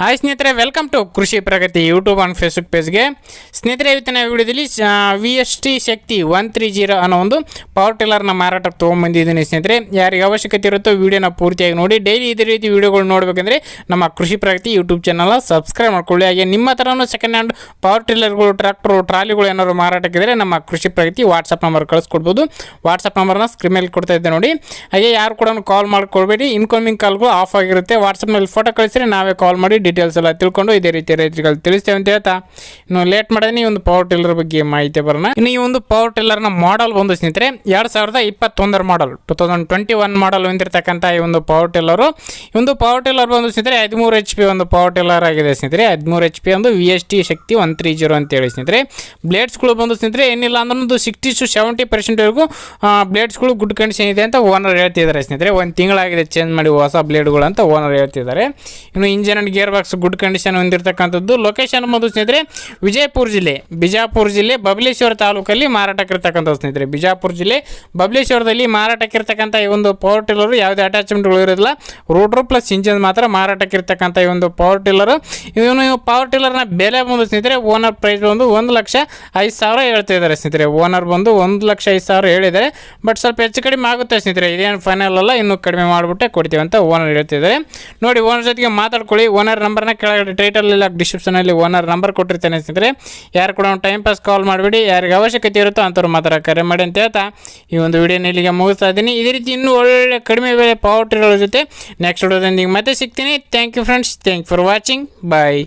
Hi ಸ್ನೇಹಿತರೆ welcome to Krishi Pragati YouTube and Facebook ಪೇಜ್ಗೆ ಸ್ನೇಹಿತರೆ, ಇವತ್ತಿನ ವಿಡಿಯೋದಲ್ಲಿ V S T Shakti one three zero ಅನ್ನೋ ಒಂದು ಪವರ್ ಟಿಲ್ಲರ್ನ ಮಾರಾಟಕ್ಕೆ ತೊಗೊಂಬಂದಿದ್ದೀನಿ ಸ್ನೇಹಿತರೆ. ಯಾರಿಗೆ ಅವಶ್ಯಕತೆ ಇರುತ್ತೋ ವಿಡಿಯೋನ ಪೂರ್ತಿಯಾಗಿ ನೋಡಿ. ಡೈಲಿ ಇದೇ ರೀತಿ ವೀಡಿಯೋಗಳು ನೋಡಬೇಕಂದ್ರೆ ನಮ್ಮ ಕೃಷಿ ಪ್ರಗತಿ ಯೂಟ್ಯೂಬ್ ಚಾನಲ್ನ ಸಬ್ಸ್ಕ್ರೈಬ್ ಮಾಡ್ಕೊಳ್ಳಿ. ಹಾಗೆ ನಿಮ್ಮ ಥರನೂ ಸೆಕೆಂಡ್ ಹ್ಯಾಂಡ್ ಪವರ್ ಟಿಲ್ಲರ್ಗಳು ಟ್ರ್ಯಾಕ್ಟ್ರು ಟ್ರಾಲಿಗಳು ಏನಾದ್ರು ಮಾರಾಟಕ್ಕಿದ್ರೆ ನಮ್ಮ ಕೃಷಿ ಪ್ರಗತಿ ವಾಟ್ಸಪ್ ನಂಬರ್ ಕಳಿಸ್ಕೊಡ್ಬೋದು. ವಾಟ್ಸಪ್ ನಂಬರ್ನ ಸ್ಕ್ರೀನ್ ಮೇಲೆ ಕೊಡ್ತಾ ಇದ್ದೆ ನೋಡಿ. ಹಾಗೆ ಯಾರು ಕೂಡ ಕಾಲ್ ಮಾಡ್ಕೊಳ್ಬೇಡಿ. ಇನ್ಕಮಿಂಗ್ ಕಾಲ್ಗಳು ಆಫ್ ಆಗಿರುತ್ತೆ. ವಾಟ್ಸಪ್ನಲ್ಲಿ ಫೋಟೋ ಕಳಿಸಿದ್ರೆ ನಾವೇ ಕಾಲ್ ಮಾಡಿ ಡೀಟೇಲ್ಸ್ ಎಲ್ಲ ತಿಳ್ಕೊಂಡು ಇದೇ ರೀತಿ ರೈತರಿಗೆ ತಿಳಿಸ್ತೇವೆ ಅಂತ ಹೇಳ್ತಾ. ಇನ್ನು ಲೇಟ್ ಮಾಡಿದ್ರೆ ಈ ಒಂದು ಪವರ್ ಟಿಲ್ಲರ್ ಬಗ್ಗೆ ಮಾಹಿತಿ ಬರೋಣ. ಇನ್ನು ಈ ಒಂದು ಪವರ್ ಟಿಲ್ಲರ್ನ ಮಾಡಲ್ ಬಂದು ಸ್ನೇಹಿತರೆ, ಎರಡು ಸಾವಿರದ ಇಪ್ಪತ್ತೊಂದರ model two thousand twenty one model ಹೊಂದಿರತಕ್ಕಂಥ ಈ ಒಂದು ಪವರ್ ಟಿಲ್ಲರು ಈ ಒಂದು ಪವರ್ ಟಿಲ್ಲರ್ ಬಂದು ಸ್ನೇಹಿತರೆ, ಹದಿಮೂರು ಎಚ್ ಪಿ ಒಂದು ಪವರ್ ಟಿಲ್ಲರ್ ಆಗಿದೆ ಸ್ನೇಹಿತರೆ. ಹದಿಮೂರು ಎಚ್ ಪಿ ಒಂದು V S T Shakti one three zero ಅಂತೇಳಿ ಸ್ನೇಹಿತರೆ. ಬ್ಲೇಡ್ಸ್ಗಳು ಬಂದು ಸ್ನೇಹಿತರೆ, ಏನಿಲ್ಲ ಅಂದ್ರೆ ಒಂದು ಸಿಕ್ಸ್ಟಿ ಟು ಸೆವೆಂಟಿ ಪರ್ಸೆಂಟ್ವರೆಗೂ ಬ್ಲೇಡ್ಸ್ಗಳು ಗುಡ್ ಕಂಡೀಷನ್ ಇದೆ ಅಂತ ಓನರ್ ಹೇಳ್ತಿದ್ದಾರೆ ಸ್ನೇಹಿತರೆ. ಒಂದು ತಿಂಗಳಾಗಿದೆ ಚೇಂಜ್ ಮಾಡಿ ಹೊಸ ಬ್ಲೇಡ್ಗಳು ಅಂತ ಓನರ್ ಹೇಳ್ತಿದ್ದಾರೆ. ಇನ್ನು engine and gear box good condition ಹೊಂದಿರತಕ್ಕಂಥದ್ದು. Location ಬಂದು ಸ್ನೇಹಿತರೆ, ವಿಜಯಪುರ ಜಿಲ್ಲೆ. ಬಿಜಾಪುರ ಜಿಲ್ಲೆ, ಬಬಲೇಶ್ವರ ತಾಲೂಕಲ್ಲಿ ಮಾರಾಟಕ್ಕಿರ್ತಕ್ಕಂಥ ಸ್ನೇಹಿತರೆ. ಬಿಜಾಪುರ ಜಿಲ್ಲೆ, ಬಬಲೇಶ್ವರದಲ್ಲಿ ಮಾರಾಟಕ್ಕಿರ್ತಕ್ಕಂಥ ಈ ಒಂದು ಪವರ್ ಟಿಲ್ಲರು ಯಾವುದೇ ಅಟ್ಯಾಚ್ಮೆಂಟ್ಗಳು ಇರೋದಿಲ್ಲ. ರೋಡ್ರು ಪ್ಲಸ್ ಇಂಜಿನ್ ಮಾತ್ರ ಮಾರಾಟಕ್ಕಿರ್ತಕ್ಕಂಥ ಈ ಒಂದು ಪವರ್ ಟಿಲ್ಲರು ಇವನು ಪವರ್ ಟಿಲ್ಲರ್ನ ಬೆಲೆ ಬಂದು ಸ್ನೇಹಿತರೆ ಓನರ್ ಪ್ರೈಸ್ ಬಂದು ಒಂದು ಲಕ್ಷ ಐದು ಸಾವಿರ ಹೇಳ್ತಾ ಇದ್ದಾರೆ ಸ್ನೇಹಿತರೆ. ಓನರ್ ಬಂದು ಒಂದು ಲಕ್ಷ ಐದು ಸಾವಿರ ಹೇಳಿದ್ದಾರೆ. ಬಟ್ ಸ್ವಲ್ಪ ಹೆಚ್ಚು ಕಡಿಮೆ ಆಗುತ್ತೆ ಸ್ನೇಹಿತರೆ. ಇದೇನು ಫೈನಲ್ ಅಲ್ಲ, ಇನ್ನೂ ಕಡಿಮೆ ಮಾಡಿಬಿಟ್ಟೆ ಕೊಡ್ತೀವಿ ಅಂತ ಓನರ್ ಹೇಳ್ತಿದ್ದಾರೆ ನೋಡಿ ಓನರ್ ಜೊತೆಗೆ ಮಾತಾಡ್ಕೊಳ್ಳಿ. ಓನರ್ ನಂಬರ್ನ ಕೆಳಗಡೆ ಟೈಟಲ್ ಇಲ್ಲ ಡಿಸ್ಕ್ರಿಪ್ಷನಲ್ಲಿ ಓನರ್ ನಂಬರ್ ಕೊಟ್ಟಿರ್ತೇನೆ ಸ್ನೇಹಿತರೆ. ಯಾರು ಕೂಡ ಒಂದು ಟೈಮ್ ಪಾಸ್ ಕಾಲ್ ಮಾಡಿಬಿಡಿ. ಯಾರಿಗೆ ಅವಶ್ಯಕತೆ ಇರುತ್ತೋ ಅಂಥವ್ರು ಮಾತ್ರ ಕರೆ ಮಾಡಿ ಅಂತ ಹೇಳ್ತಾ ಈ ಒಂದು ವಿಡಿಯೋನ ಇಲ್ಲಿಗೆ ಮುಗಿಸ್ತಾ ಇದ್ದೀನಿ. ಇದೇ ರೀತಿ ಇನ್ನೂ ಒಳ್ಳೆ ಕಡಿಮೆ ಬೆಲೆ ಪವರ್ ಟಿಲ್ಲರ್ ಜೊತೆ ನೆಕ್ಸ್ಟ್ ವಿಡಿಯೋದೊಂದಿಗೆ ಮತ್ತೆ ಸಿಗ್ತೀನಿ. Thank you friends thank for watching bye